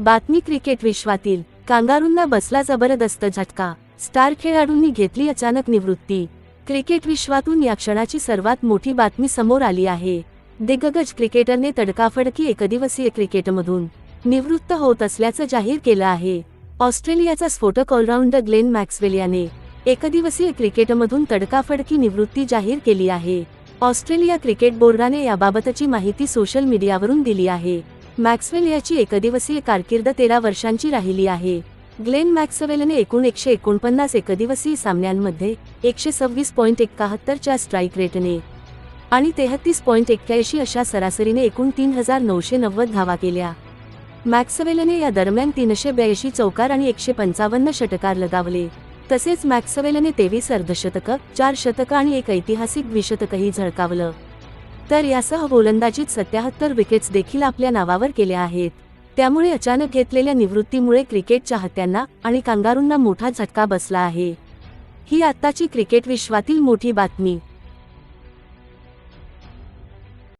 बातमी क्रिकेट विश्वातील कांगारूंना बसला जबरदस्त झटका. स्टार खेळाडूंनी घेतली अचानक निवृत्ती. क्रिकेट विश्वातून या क्षणाची सर्वात मोठी बातमी समोर आली आहे. दिग्गज क्रिकेटरने तडकाफडकी एकदिवसीय क्रिकेटमधून निवृत्त होत असल्याचं जाहीर केलं आहे. ऑस्ट्रेलियाचा स्फोटक ऑलराऊंडर ग्लेन मॅक्सवेल याने एकदिवसीय क्रिकेटमधून तडकाफडकी निवृत्ती जाहीर केली आहे. ऑस्ट्रेलिया क्रिकेट बोर्डाने याबाबतची माहिती सोशल मीडियावरून दिली आहे. मॅक्सवेल याची एकदिवसीय कारकीर्द तेरा वर्षांची राहिली आहे. ग्लेन मॅक्सवेलने एकूण एकशे एकोणपन्नास एकदिवसीय सामन्यांमध्ये एकशे सव्वीस पॉईंट एकाहत्तरच्या स्ट्राईक रेटने आणि तेहतीस पॉईंट एक्क्याऐंशी अशा सरासरीने एकूण तीन हजार नऊशे नव्वद धावा केल्या. मॅक्सवेलने या दरम्यान तीनशे ब्याऐंशी चौकार आणि एकशे पंचावन्न षटकार लगावले. तसेच मॅक्सवेलने तेवीस अर्धशतकं चार शतकं आणि एक ऐतिहासिक द्विशतकही झळकावलं. तर यासह गोलंदाजीत सत्याहत्तर विकेट्स देखील आपल्या नावावर केल्या आहेत. त्यामुळे अचानक घेतलेल्या निवृत्तीमुळे क्रिकेट चाहत्यांना आणि कांगारूंना मोठा झटका बसला आहे. ही आत्ताची क्रिकेट विश्वातील मोठी बातमी.